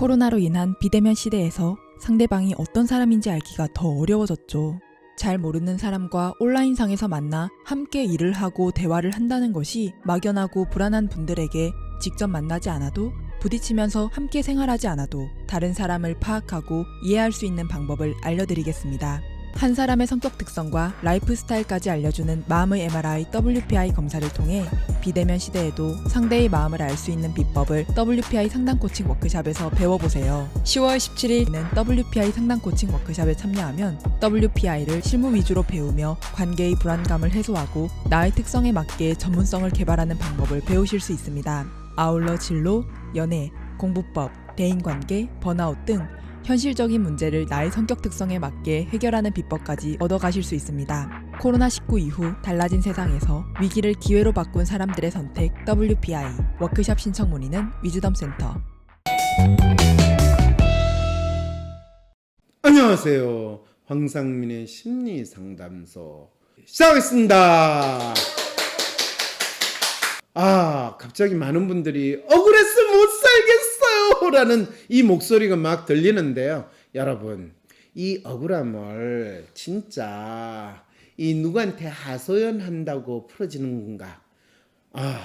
코로나로 인한 비대면 시대에서 상대방이 어떤 사람인지 알기가 더 어려워졌죠. 잘 모르는 사람과 온라인상에서 만나 함께 일을 하고 대화를 한다는 것이 막연하고 불안한 분들에게 직접 만나지 않아도 부딪히면서 함께 생활하지 않아도 다른 사람을 파악하고 이해할 수 있는 방법을 알려드리겠습니다. 한 사람의 성격 특성과 라이프 스타일까지 알려주는 마음의 MRI WPI 검사를 통해 비대면 시대에도 상대의 마음을 알 수 있는 비법을 WPI 상담 코칭 워크샵에서 배워보세요. 10월 17일에는 WPI 상담 코칭 워크샵에 참여하면 WPI를 실무 위주로 배우며 관계의 불안감을 해소하고 나의 특성에 맞게 전문성을 개발하는 방법을 배우실 수 있습니다. 아울러 진로, 연애, 공부법, 대인관계, 번아웃 등 현실적인 문제를 나의 성격 특성에 맞게 해결하는 비법까지 얻어가실 수 있습니다. 코로나19 이후 달라진 세상에서 위기를 기회로 바꾼 사람들의 선택 WPI 워크샵 신청 문의는 위즈덤 센터 안녕하세요. 황상민의 심리 상담소 시작하겠습니다. 아, 갑자기 많은 분들이 억울해서 못! 라는 이 목소리가 막 들리는데요. 여러분, 이 억울함을 진짜 이 누구한테 하소연한다고 풀어지는 건가? 아,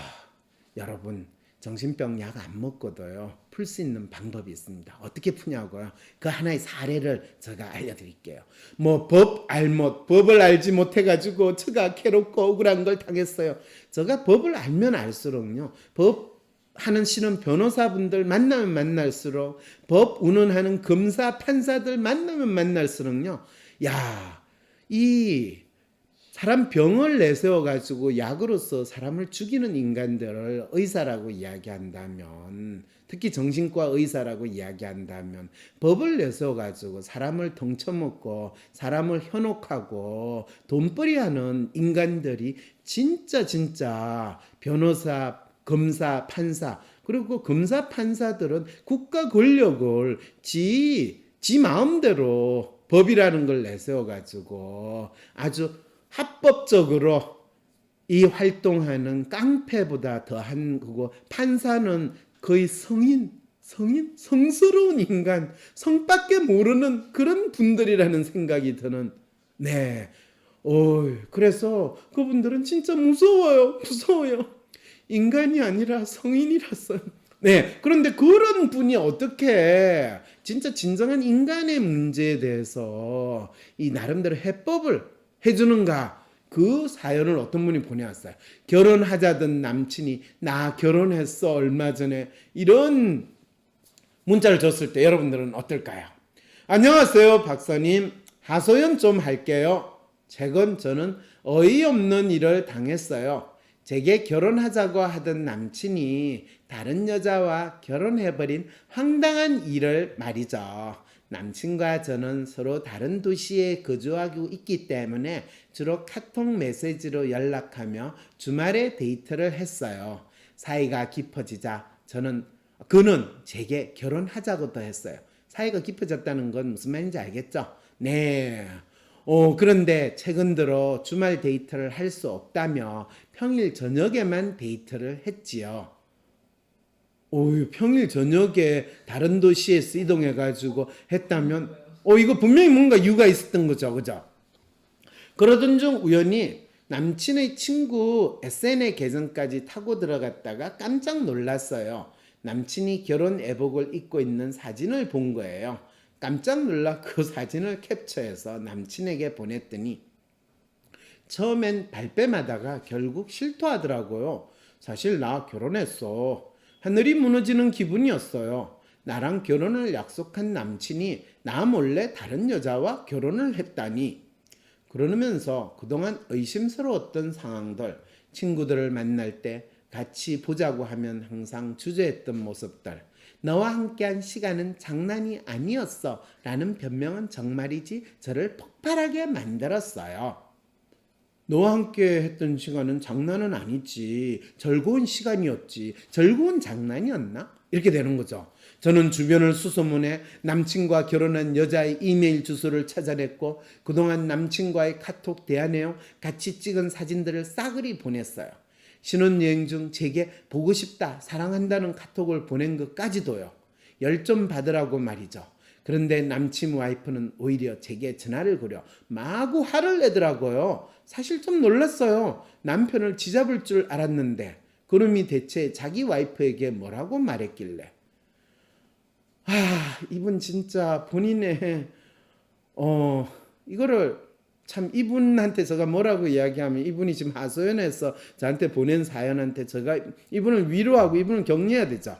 여러분, 정신병 약 안 먹고도요, 풀 수 있는 방법이 있습니다. 어떻게 푸냐고요? 그 하나의 사례를 제가 알려드릴게요. 뭐, 법 알못, 법을 알지 못해가지고 제가 괴롭고 억울한 걸 당했어요. 제가 법을 알면 알수록요, 법 하는 싫은 변호사분들 만나면 만날수록 법 운운하는 검사 판사들 만나면 만날수록요. 야 이 사람 병을 내세워 가지고 약으로서 사람을 죽이는 인간들을 의사라고 이야기한다면 특히 정신과 의사라고 이야기한다면 법을 내세워 가지고 사람을 덩쳐먹고 사람을 현혹하고 돈벌이하는 인간들이 진짜 진짜 변호사 검사, 판사, 그리고 검사, 판사들은 국가 권력을 지, 지 마음대로 법이라는 걸 내세워가지고 아주 합법적으로 이 활동하는 깡패보다 더한 그거 판사는 거의 성인, 성인, 성스러운 인간, 성밖에 모르는 그런 분들이라는 생각이 드는 네. 오, 그래서 그분들은 진짜 무서워요. 무서워요. 인간이 아니라 성인이라서. 네. 그런데 그런 분이 어떻게 진짜 진정한 인간의 문제에 대해서 이 나름대로 해법을 해주는가? 그 사연을 어떤 분이 보내왔어요. 결혼하자던 남친이 나 결혼했어 얼마 전에 이런 문자를 줬을 때 여러분들은 어떨까요? 안녕하세요 박사님 하소연 좀 할게요. 최근 저는 어이없는 일을 당했어요. 제게 결혼하자고 하던 남친이 다른 여자와 결혼해버린 황당한 일을 말이죠. 남친과 저는 서로 다른 도시에 거주하고 있기 때문에 주로 카톡 메시지로 연락하며 주말에 데이트를 했어요. 사이가 깊어지자 저는 그는 제게 결혼하자고도 했어요. 사이가 깊어졌다는 건 무슨 말인지 알겠죠? 네. 어, 그런데 최근 들어 주말 데이트를 할 수 없다며 평일 저녁에만 데이트를 했지요. 오, 평일 저녁에 다른 도시에서 이동해가지고 했다면, 어, 이거 분명히 뭔가 이유가 있었던 거죠. 그죠? 그러던 중 우연히 남친의 친구 SN의 계정까지 타고 들어갔다가 깜짝 놀랐어요. 남친이 결혼 애복을 입고 있는 사진을 본 거예요. 깜짝 놀라 그 사진을 캡처해서 남친에게 보냈더니 처음엔 발뺌하다가 결국 실토하더라고요. 사실 나 결혼했어. 하늘이 무너지는 기분이었어요. 나랑 결혼을 약속한 남친이 나 몰래 다른 여자와 결혼을 했다니. 그러면서 그동안 의심스러웠던 상황들, 친구들을 만날 때 같이 보자고 하면 항상 주저했던 모습들, 너와 함께한 시간은 장난이 아니었어 라는 변명은 정말이지 저를 폭발하게 만들었어요. 너와 함께 했던 시간은 장난은 아니지. 즐거운 시간이었지. 즐거운 장난이었나? 이렇게 되는 거죠. 저는 주변을 수소문해 남친과 결혼한 여자의 이메일 주소를 찾아냈고 그동안 남친과의 카톡 대화 내용 같이 찍은 사진들을 싸그리 보냈어요. 신혼여행 중 제게 보고 싶다, 사랑한다는 카톡을 보낸 것까지도요. 열좀 받으라고 말이죠. 그런데 남친 와이프는 오히려 제게 전화를 걸어 마구 화를 내더라고요. 사실 좀 놀랐어요. 남편을 지잡을 줄 알았는데 그놈이 대체 자기 와이프에게 뭐라고 말했길래 아 이분 진짜 본인의 어 이거를 참 이분한테 제가 뭐라고 이야기하면 이분이 지금 하소연해서 저한테 보낸 사연한테 제가 이분을 위로하고 이분을 격려해야 되죠.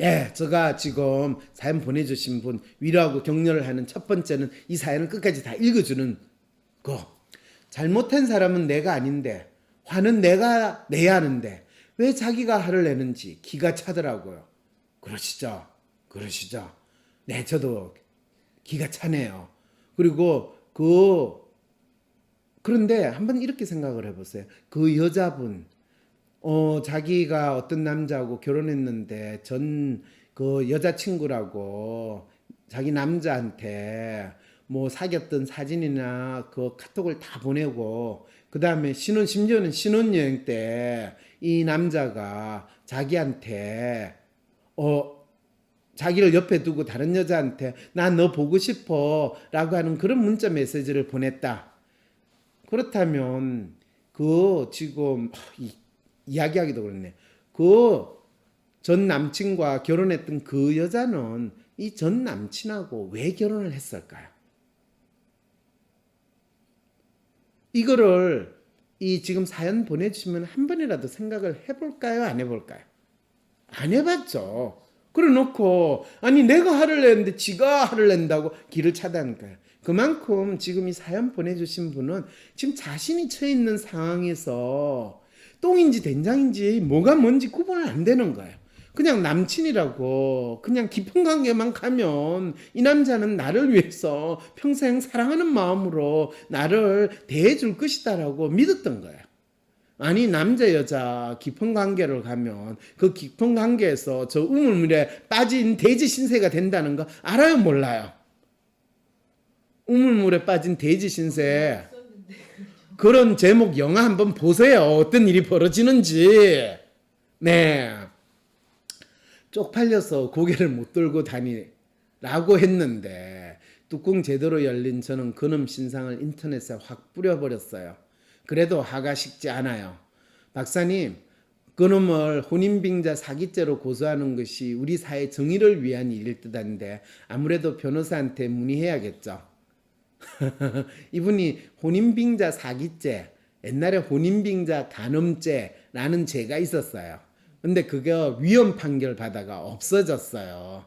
예, 제가 지금 사연 보내주신 분 위로하고 격려를 하는 첫 번째는 이 사연을 끝까지 다 읽어주는 거. 잘못한 사람은 내가 아닌데 화는 내가 내야 하는데 왜 자기가 화를 내는지 기가 차더라고요. 그러시죠? 그러시죠? 네, 저도 기가 차네요. 그리고 그 그런데 한번 이렇게 생각을 해보세요. 그 여자분 어 자기가 어떤 남자하고 결혼했는데 전 그 여자친구라고 자기 남자한테 뭐 사귀었던 사진이나 그 카톡을 다 보내고 그 다음에 신혼 심지어는 신혼여행 때 이 남자가 자기한테 어 자기를 옆에 두고 다른 여자한테 나 너 보고 싶어 라고 하는 그런 문자 메시지를 보냈다. 그렇다면 그 지금 이, 이야기하기도 그렇네. 그 전 남친과 결혼했던 그 여자는 이 전 남친하고 왜 결혼을 했을까요? 이거를 이 지금 사연 보내주시면 한 번이라도 생각을 해볼까요? 안 해볼까요? 안 해봤죠. 그래 놓고 아니 내가 화를 내는데 지가 화를 낸다고 길을 차단한 거예요. 그만큼 지금 이 사연 보내주신 분은 지금 자신이 처해 있는 상황에서 똥인지 된장인지 뭐가 뭔지 구분을 안 되는 거예요. 그냥 남친이라고 그냥 깊은 관계만 가면 이 남자는 나를 위해서 평생 사랑하는 마음으로 나를 대해줄 것이다라고 믿었던 거예요. 아니 남자 여자 깊은 관계를 가면 그 깊은 관계에서 저 우물물에 빠진 돼지 신세가 된다는 거 알아요? 몰라요? 우물물에 빠진 돼지 신세. 그런 제목 영화 한번 보세요. 어떤 일이 벌어지는지. 네. 쪽팔려서 고개를 못 들고 다니라고 했는데 뚜껑 제대로 열린 저는 그놈 신상을 인터넷에 확 뿌려버렸어요. 그래도 화가 식지 않아요. 박사님, 그놈을 혼인빙자 사기죄로 고소하는 것이 우리 사회 정의를 위한 일일 듯 한데 아무래도 변호사한테 문의해야겠죠. 이분이 혼인빙자 사기죄, 옛날에 혼인빙자 간음죄라는 죄가 있었어요. 근데 그거 위헌 판결 받아가 없어졌어요.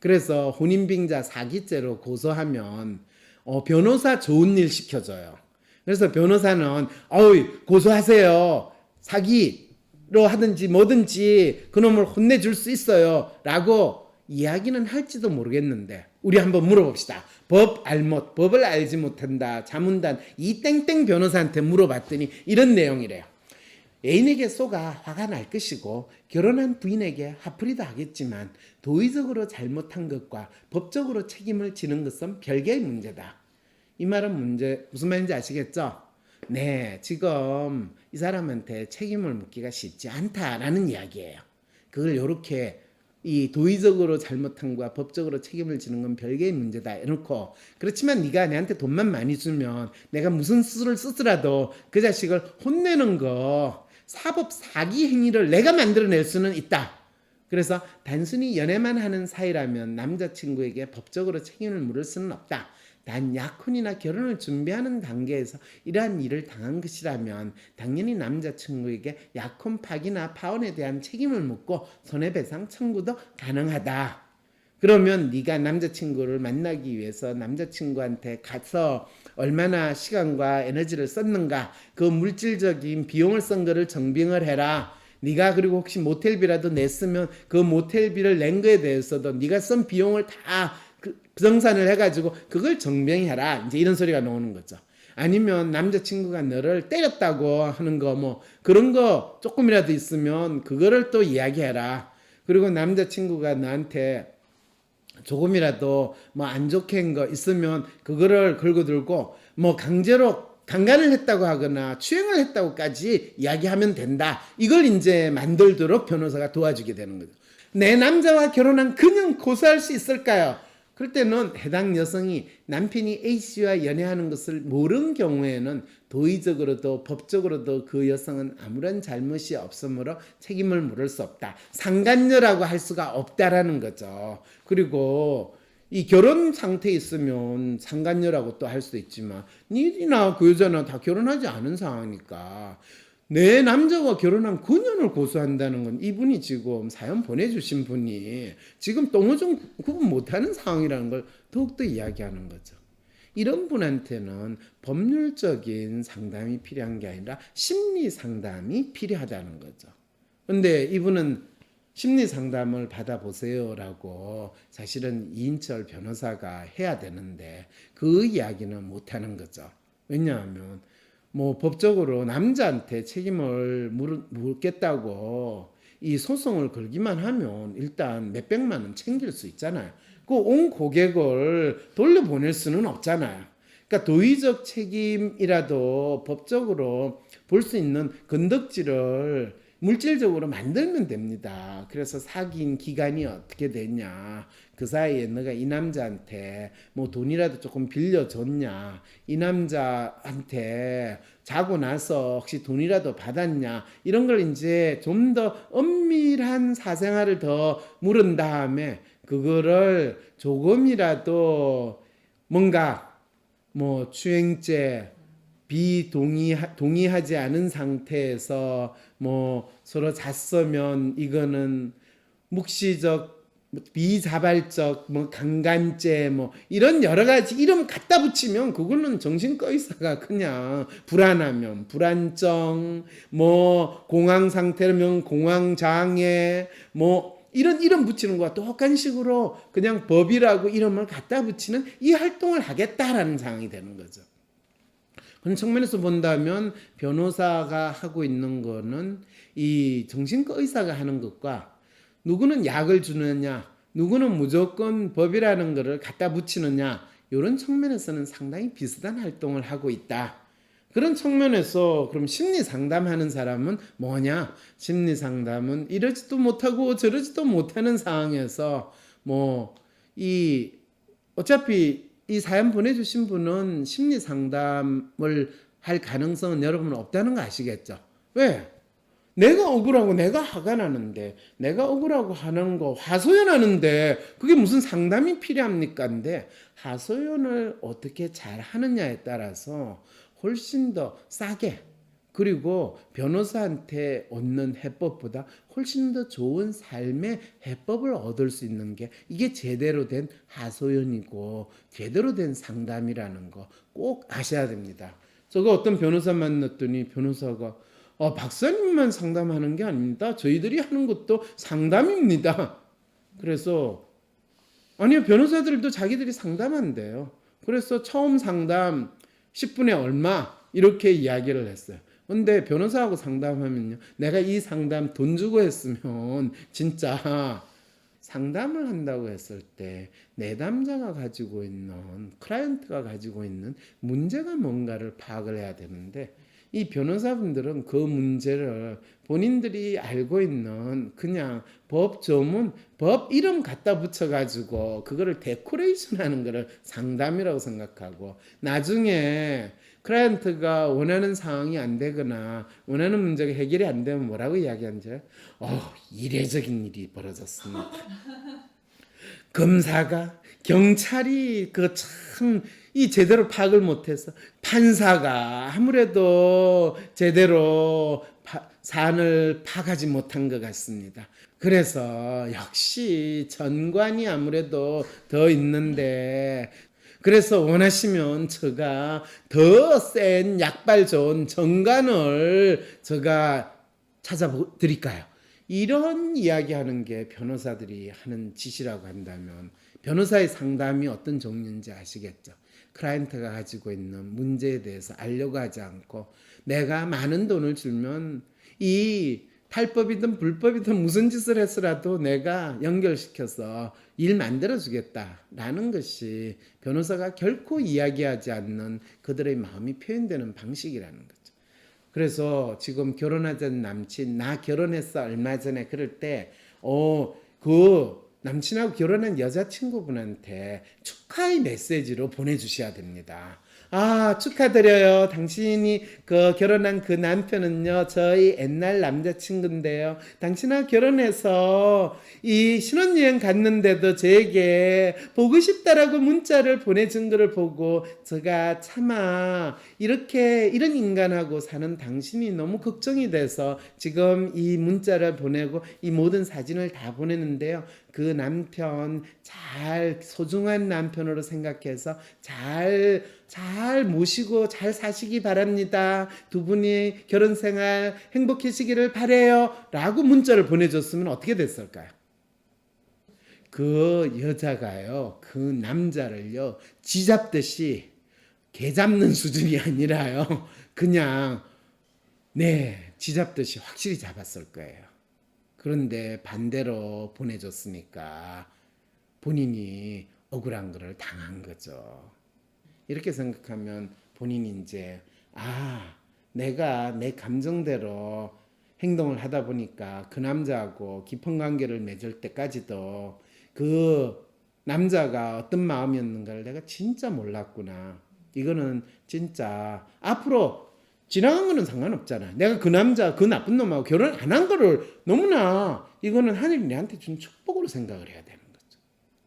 그래서 혼인빙자 사기죄로 고소하면 어, 변호사 좋은 일 시켜줘요. 그래서 변호사는 어이 고소하세요. 사기로 하든지 뭐든지 그놈을 혼내줄 수 있어요. 라고 이야기는 할지도 모르겠는데 우리 한번 물어봅시다. 법 알못, 법을 알지 못한다. 자문단 이 땡땡 변호사한테 물어봤더니 이런 내용이래요. 애인에게 쏘가 화가 날 것이고 결혼한 부인에게 화풀이도 하겠지만 도의적으로 잘못한 것과 법적으로 책임을 지는 것은 별개의 문제다. 이 말은 문제 무슨 말인지 아시겠죠? 네, 지금 이 사람한테 책임을 묻기가 쉽지 않다라는 이야기예요. 그걸 이렇게 이 도의적으로 잘못한 과 법적으로 책임을 지는 건 별개의 문제다 해놓고 그렇지만 네가 내한테 돈만 많이 주면 내가 무슨 수를 쓰더라도 그 자식을 혼내는 거 사법 사기 행위를 내가 만들어낼 수는 있다. 그래서 단순히 연애만 하는 사이라면 남자친구에게 법적으로 책임을 물을 수는 없다. 단 약혼이나 결혼을 준비하는 단계에서 이러한 일을 당한 것이라면 당연히 남자친구에게 약혼 파기나 파혼에 대한 책임을 묻고 손해배상 청구도 가능하다. 그러면 네가 남자친구를 만나기 위해서 남자친구한테 가서 얼마나 시간과 에너지를 썼는가 그 물질적인 비용을 쓴 거를 정빙을 해라. 네가 그리고 혹시 모텔비라도 냈으면 그 모텔비를 낸 거에 대해서도 네가 쓴 비용을 다 그- 정산을 해가지고 그걸 정병해라. 이제 이런 소리가 나오는 거죠. 아니면 남자친구가 너를 때렸다고 하는 거 뭐 그런 거 조금이라도 있으면 그거를 또 이야기해라. 그리고 남자친구가 나한테 조금이라도 뭐 안 좋게 한 거 있으면 그거를 걸고 들고 뭐 강제로 강간을 했다고 하거나 추행을 했다고까지 이야기하면 된다. 이걸 이제 만들도록 변호사가 도와주게 되는 거죠. 내 남자와 결혼한 그녀는 고소할 수 있을까요? 그럴 때는 해당 여성이 남편이 A씨와 연애하는 것을 모르는 경우에는 도의적으로도 법적으로도 그 여성은 아무런 잘못이 없으므로 책임을 물을 수 없다. 상간녀라고 할 수가 없다라는 거죠. 그리고 이 결혼 상태에 있으면 상간녀라고 또 할 수도 있지만 니나 그 여자나 다 결혼하지 않은 상황이니까 내 남자가 결혼한 그녀를 고소한다는 건 이분이 지금 사연 보내주신 분이 지금 똥오줌 구분 못하는 상황이라는 걸 더욱더 이야기하는 거죠. 이런 분한테는 법률적인 상담이 필요한 게 아니라 심리 상담이 필요하다는 거죠. 근데 이분은 심리 상담을 받아보세요라고 사실은 이인철 변호사가 해야 되는데 그 이야기는 못 하는 거죠. 왜냐하면 뭐 법적으로 남자한테 책임을 물, 묻겠다고 이 소송을 걸기만 하면 일단 몇백만 원 챙길 수 있잖아요. 그 온 고객을 돌려보낼 수는 없잖아요. 그러니까 도의적 책임이라도 법적으로 볼 수 있는 건덕지를 물질적으로 만들면 됩니다. 그래서 사귄 기간이 어떻게 되냐. 그 사이에 너가 이 남자한테 뭐 돈이라도 조금 빌려줬냐. 이 남자한테 자고 나서 혹시 돈이라도 받았냐. 이런 걸 이제 좀 더 엄밀한 사생활을 더 물은 다음에 그거를 조금이라도 뭔가 뭐 추행죄 비동의 동의하지 않은 상태에서 뭐 서로 잤으면 이거는 묵시적 비자발적 뭐 강간죄 뭐 이런 여러 가지 이름 갖다 붙이면 그거는 정신과 의사가 그냥 불안하면 불안정 뭐 공황 상태면 공황 장애 뭐 이런 이름 붙이는 거와 똑같은 식으로 그냥 법이라고 이름을 갖다 붙이는 이 활동을 하겠다라는 상황이 되는 거죠. 그런 측면에서 본다면 변호사가 하고 있는 거는 이 정신과 의사가 하는 것과 누구는 약을 주느냐, 누구는 무조건 법이라는 것을 갖다 붙이느냐, 이런 측면에서는 상당히 비슷한 활동을 하고 있다. 그런 측면에서 그럼 심리 상담하는 사람은 뭐냐? 심리 상담은 이러지도 못하고 저러지도 못하는 상황에서 뭐 이 어차피 이 사연 보내주신 분은 심리 상담을 할 가능성은 여러분 없다는 거 아시겠죠? 왜? 내가 억울하고 내가 화가 나는데 내가 억울하고 하는 거 하소연하는데 그게 무슨 상담이 필요합니까? 근데 하소연을 어떻게 잘 하느냐에 따라서 훨씬 더 싸게 그리고 변호사한테 얻는 해법보다 훨씬 더 좋은 삶의 해법을 얻을 수 있는 게 이게 제대로 된 하소연이고 제대로 된 상담이라는 거 꼭 아셔야 됩니다. 저거 어떤 변호사 만났더니 변호사가 어, 박사님만 상담하는 게 아닙니다. 저희들이 하는 것도 상담입니다. 그래서 아니요 변호사들도 자기들이 상담한대요. 그래서 처음 상담 10분에 얼마 이렇게 이야기를 했어요. 근데 변호사하고 상담하면요. 내가 이 상담 돈 주고 했으면 진짜 상담을 한다고 했을 때 내담자가 가지고 있는 클라이언트가 가지고 있는 문제가 뭔가를 파악을 해야 되는데 이 변호사분들은 그 문제를 본인들이 알고 있는 그냥 법 조문, 법 이름 갖다 붙여가지고 그거를 데코레이션 하는 거를 상담이라고 생각하고 나중에 클라이언트가 원하는 상황이 안 되거나 원하는 문제가 해결이 안 되면 뭐라고 이야기한지 어, 이례적인 일이 벌어졌습니다. 검사가 경찰이 그 참 이 제대로 파악을 못해서 판사가 아무래도 제대로 파, 사안을 파악하지 못한 것 같습니다. 그래서 역시 전관이 아무래도 더 있는데 그래서 원하시면 제가 더 센 약발 좋은 정관을 제가 찾아드릴까요? 이런 이야기하는 게 변호사들이 하는 짓이라고 한다면 변호사의 상담이 어떤 종류인지 아시겠죠? 클라이언트가 가지고 있는 문제에 대해서 알려고 하지 않고 내가 많은 돈을 주면 이 탈법이든 불법이든 무슨 짓을 했으라도 내가 연결시켜서 일 만들어 주겠다라는 것이 변호사가 결코 이야기하지 않는 그들의 마음이 표현되는 방식이라는 거죠. 그래서 지금 결혼하던 남친 나 결혼했어 얼마 전에 그럴 때 어, 그 남친하고 결혼한 여자친구분한테 축하의 메시지로 보내주셔야 됩니다. 아, 축하드려요. 당신이 그 결혼한 그 남편은요, 저희 옛날 남자친구인데요. 당신하고 결혼해서 이 신혼여행 갔는데도 저에게 보고 싶다라고 문자를 보내준 거를 보고 제가 차마 이렇게 이런 인간하고 사는 당신이 너무 걱정이 돼서 지금 이 문자를 보내고 이 모든 사진을 다 보내는데요. 그 남편 잘 소중한 남편으로 생각해서 잘, 잘 모시고 잘 사시기 바랍니다. 두 분이 결혼 생활 행복해지기를 바래요. 라고 문자를 보내줬으면 어떻게 됐을까요? 그 여자가요, 그 남자를요, 쥐잡듯이 개 잡는 수준이 아니라요, 그냥, 네, 쥐잡듯이 확실히 잡았을 거예요. 그런데 반대로 보내줬으니까 본인이 억울한 거를 당한 거죠. 이렇게 생각하면 본인이 이제 아 내가 내 감정대로 행동을 하다 보니까 그 남자하고 깊은 관계를 맺을 때까지도 그 남자가 어떤 마음이었는가를 내가 진짜 몰랐구나. 이거는 진짜 앞으로 지나간 거는 상관없잖아. 내가 그 남자, 그 나쁜 놈하고 결혼 안 한 거를 너무나 이거는 하늘이 내한테 준 축복으로 생각을 해야 되는 거죠.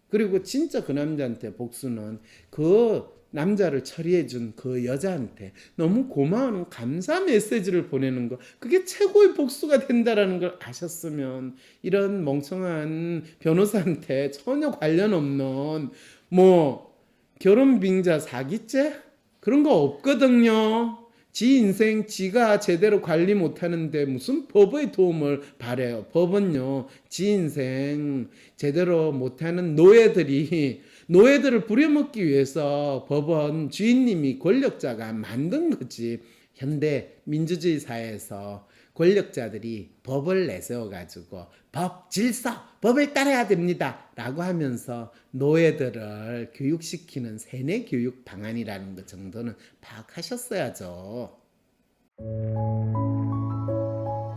그리고 진짜 그 남자한테 복수는 그 남자를 처리해 준 그 여자한테 너무 고마운 감사 메시지를 보내는 거 그게 최고의 복수가 된다라는 걸 아셨으면 이런 멍청한 변호사한테 전혀 관련 없는 뭐 결혼 빙자 사기죄 그런 거 없거든요. 지 인생 지가 제대로 관리 못하는데 무슨 법의 도움을 바래요. 법은요, 지 인생 제대로 못하는 노예들이 노예들을 부려먹기 위해서 법원 주인님이 권력자가 만든 거지. 현대 민주주의 사회에서 권력자들이 법을 내세워 가지고 법 질서 법을 따라야 됩니다 라고 하면서 노예들을 교육시키는 세뇌 교육 방안이라는 것 정도는 파악하셨어야죠.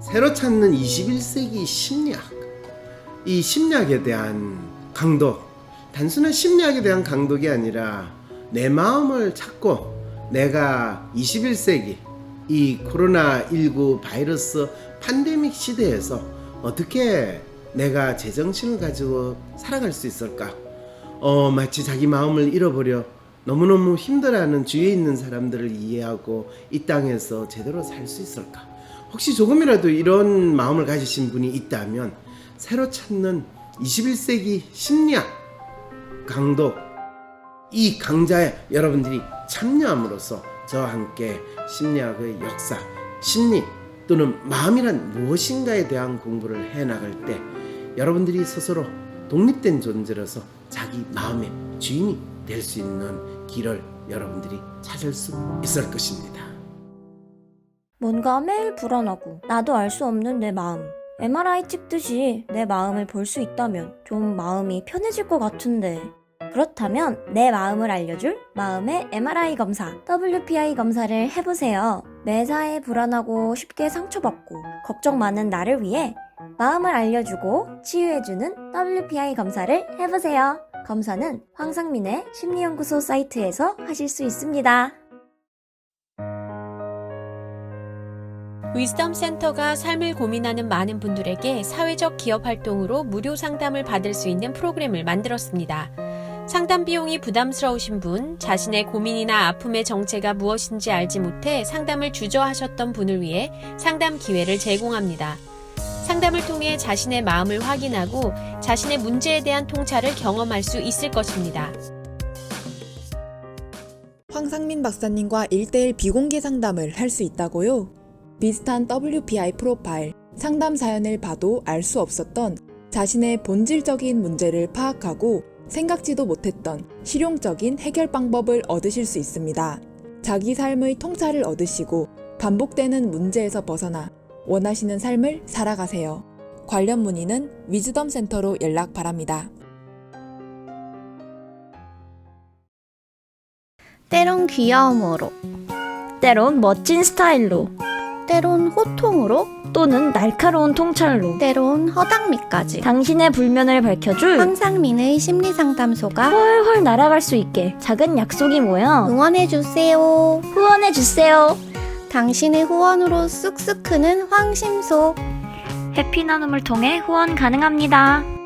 새로 찾는 21세기 심리학. 이 심리학에 대한 강도. 단순한 심리학에 대한 강독이 아니라 내 마음을 찾고 내가 21세기 이 코로나19 바이러스 팬데믹 시대에서 어떻게 내가 제정신을 가지고 살아갈 수 있을까? 어, 마치 자기 마음을 잃어버려 너무너무 힘들어하는 주위에 있는 사람들을 이해하고 이 땅에서 제대로 살 수 있을까? 혹시 조금이라도 이런 마음을 가지신 분이 있다면 새로 찾는 21세기 심리학 강도 이 강좌에 여러분들이 참여함으로써 저와 함께 심리학의 역사, 심리 또는 마음이란 무엇인가에 대한 공부를 해 나갈 때 여러분들이 스스로 독립된 존재로서 자기 마음의 주인이 될 수 있는 길을 여러분들이 찾을 수 있을 것입니다. 뭔가 매일 불안하고 나도 알 수 없는 내 마음. MRI 찍듯이 내 마음을 볼 수 있다면 좀 마음이 편해질 것 같은데. 그렇다면 내 마음을 알려줄 마음의 MRI 검사, WPI 검사를 해보세요. 매사에 불안하고 쉽게 상처받고 걱정 많은 나를 위해 마음을 알려주고 치유해주는 WPI 검사를 해보세요. 검사는 황상민의 심리연구소 사이트에서 하실 수 있습니다. 위즈덤 센터가 삶을 고민하는 많은 분들에게 사회적 기업 활동으로 무료 상담을 받을 수 있는 프로그램을 만들었습니다. 상담 비용이 부담스러우신 분, 자신의 고민이나 아픔의 정체가 무엇인지 알지 못해 상담을 주저하셨던 분을 위해 상담 기회를 제공합니다. 상담을 통해 자신의 마음을 확인하고 자신의 문제에 대한 통찰을 경험할 수 있을 것입니다. 황상민 박사님과 1대1 비공개 상담을 할 수 있다고요? 비슷한 WPI 프로파일, 상담 사연을 봐도 알 수 없었던 자신의 본질적인 문제를 파악하고 생각지도 못했던 실용적인 해결 방법을 얻으실 수 있습니다. 자기 삶의 통찰을 얻으시고 반복되는 문제에서 벗어나 원하시는 삶을 살아가세요. 관련 문의는 위즈덤 센터로 연락 바랍니다. 때론 귀여움으로, 때론 멋진 스타일로, 때론 호통으로 또는 날카로운 통찰로, 때론 허당미까지 당신의 불면을 밝혀줄 황상민의 심리상담소가 훨훨 날아갈 수 있게 작은 약속이 모여 응원해주세요. 후원해주세요. 당신의 후원으로 쑥쑥 크는 황심소 해피 나눔을 통해 후원 가능합니다.